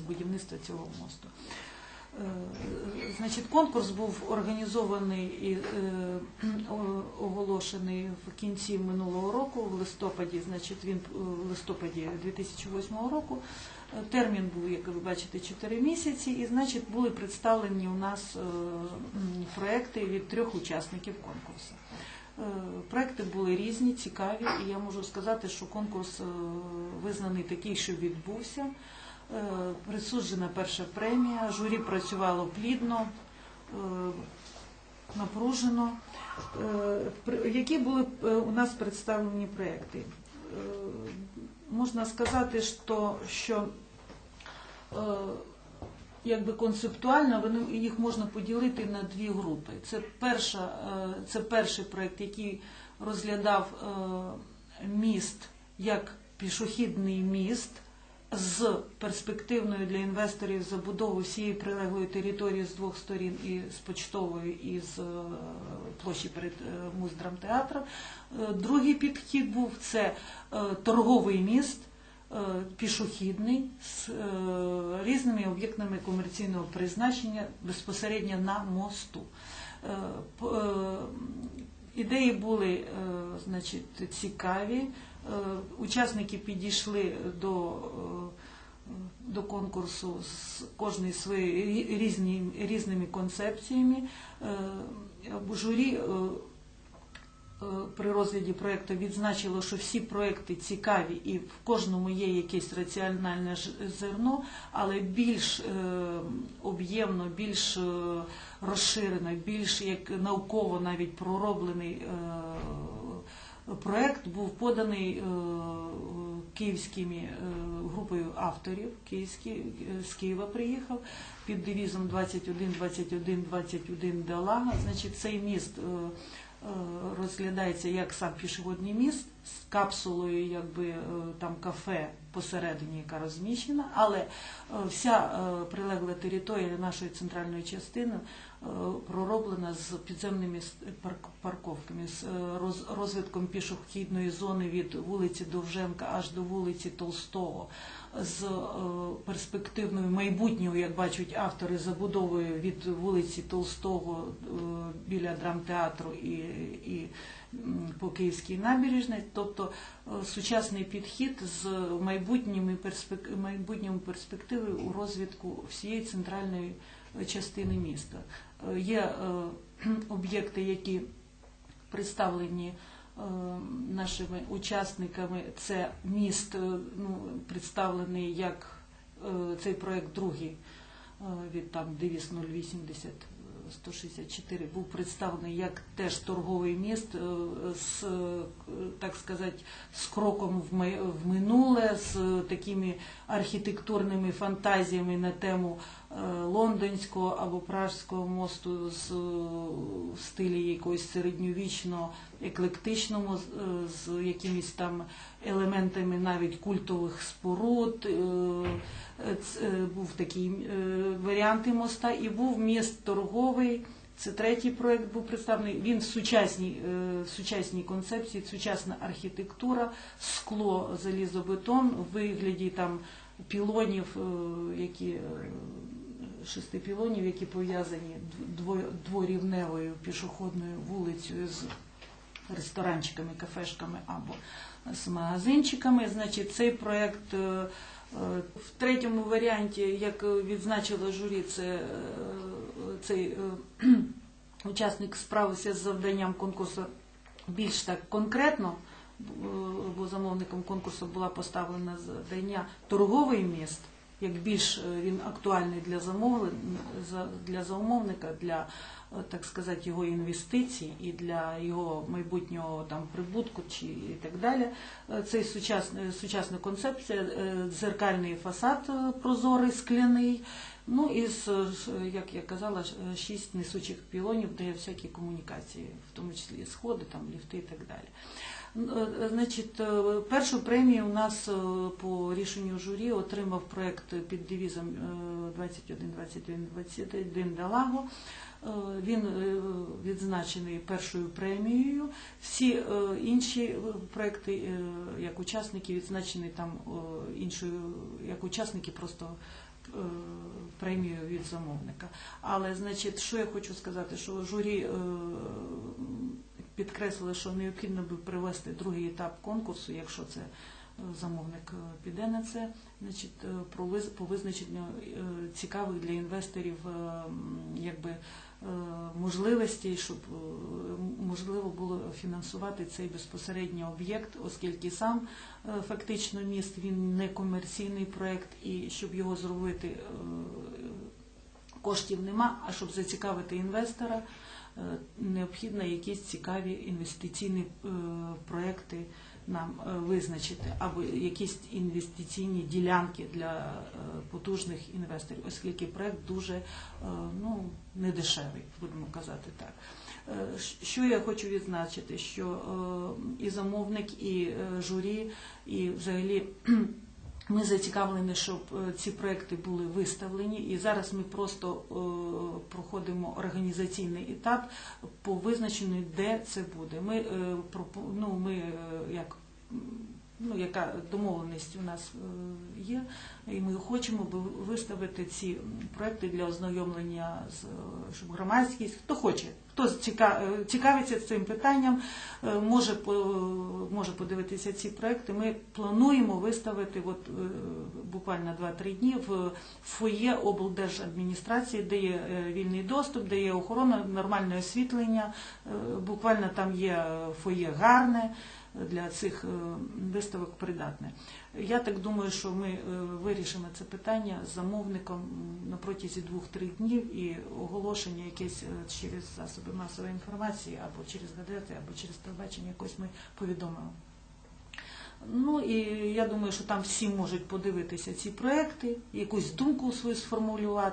будівництва цього мосту. Е, Значить, конкурс був організований і е, оголошений в кінці минулого року, в листопаді, значить, він е, в листопаді 2008 року. Термін був, як ви бачите, 4 місяці, і значить були представлені у нас проекти від трьох учасників конкурсу. Проекти були різні, цікаві, і я можу сказати, що конкурс визнаний такий, що відбувся. Е, Присуджена перша премія, журі працювало плідно, е, напружено. Е, Які були у нас представлені проекти? Можна сказати, що, що якби концептуально вони їх можна поділити на дві групи. Це перша, це перший проект, який розглядав міст як пішохідний міст з перспективною для інвесторів забудови всієї прилеглої території з двох сторін і з почтової, і з е, площі перед е, муздрамтеатром. Е, Другий підхід був це торговий міст пішохідний з різними об'єктами комерційного призначення безпосередньо на мосту. Ідеї були значить, цікаві. Е, Учасники підійшли до, е, до конкурсу з кожної своєю різні, різними концепціями. Е, Журі при розгляді проєкту відзначило, що всі проєкти цікаві і в кожному є якесь раціональне зерно, але більш об'ємно, більш розширено, більш як науково навіть пророблений проєкт був поданий е, київськими е, групою авторів. Київські, е, з Києва приїхав під девізом 21, 21, 21 Далага. Значить, цей міст розглядається як сам пішохідний міст з капсулою, якби е, там кафе посередині, яка розміщена, але е, вся е, прилегла територія нашої центральної частини пророблена з підземними парковками, з розвитком пішохідної зони від вулиці Довженка аж до вулиці Толстого, з перспективною майбутньою, як бачать автори, забудовою від вулиці Толстого біля драмтеатру і, і по Київській набережній, тобто е, сучасний підхід з майбутніми майбутніми перспективою у розвитку всієї центральної е, частини міста. Е, Є об'єкти, які представлені нашими учасниками. Це міст, ну, представлений як цей проект другий від там девіз 080 164 був представлений як теж торговий міст е, з, е, так сказати, з кроком в минуле, з такими архітектурними фантазіями на тему лондонського або пражського мосту з е, в стилі якогось середньовічного, еклектичному, з- е, з якимись там елементами навіть культових споруд. Е, е, е, Був такий е, варіант моста, і був міст торговий. Це третій проект був представлений. Він в сучасній, е, в сучасній концепції, сучасна архітектура, скло, залізобетон в вигляді там пілонів, е, які е, шести пілонів, які пов'язані дворівневою пішохідною вулицею з ресторанчиками, кафешками або з магазинчиками. Значить, цей проект е, е, в третьому варіанті, як відзначило журі, це е, цей учасник справився з завданням конкурсу більш так конкретно, бо замовником конкурсу була поставлена завдання торговий міст. Як більш е, він актуальний для для замовника, для е, так сказати, його інвестицій і для його майбутнього там прибутку чи і так далі. Е, Цей сучасна, сучасна концепція, дзеркальний фасад прозорий, скляний. Ну і як я казала, шість несучих пілонів, де всякі комунікації, в тому числі сходи, там ліфти і так далі. Е, Значить, е, першу премію у нас е, по рішенню журі отримав проект під девізом е, 21 21 21 Далаго. Він відзначений першою премією. Всі інші проекти, як учасники, відзначені там іншою, як учасники просто премію від замовника. Але, значить, що я хочу сказати, що журі підкреслили, що необхідно би провести другий етап конкурсу, якщо це е, замовник е, піде на це, значить, е, по визначенню цікавих для інвесторів якби, можливостей, щоб можливо було фінансувати цей безпосередньо об'єкт, оскільки сам фактично міст він не комерційний проект, і щоб його зробити коштів нема, а щоб зацікавити інвестора, необхідно якісь цікаві інвестиційні е, проекти нам е, визначити, або якісь інвестиційні ділянки для е, потужних інвесторів, оскільки проект дуже е, ну, недешевий, будемо казати так. Е, Що я хочу відзначити, що е, і замовник, і е, журі, і взагалі ми зацікавлені, щоб е, ці проекти були виставлені, і зараз ми просто е, проходимо організаційний етап по визначенню, де це буде. Ми, е, ну, ми як ну, яка домовленість у нас є, і ми хочемо виставити ці проекти для ознайомлення з щоб громадськість, хто хоче, хто е, цікавиться цим питанням, е, може може подивитися ці проекти. Ми плануємо виставити от е, буквально 2-3 дні в фоє облдержадміністрації, де є вільний доступ, де є охорона, нормальне освітлення. Буквально там є фоє гарне для цих виставок придатне. Я так думаю, що ми вирішимо це питання з замовником на протязі двох-трьох днів і оголошення якесь е, через засоби масової інформації або через газети, або через телебачення якось ми повідомимо. Ну і я думаю, що там всі можуть подивитися ці проекти, якусь думку свою сформулювати.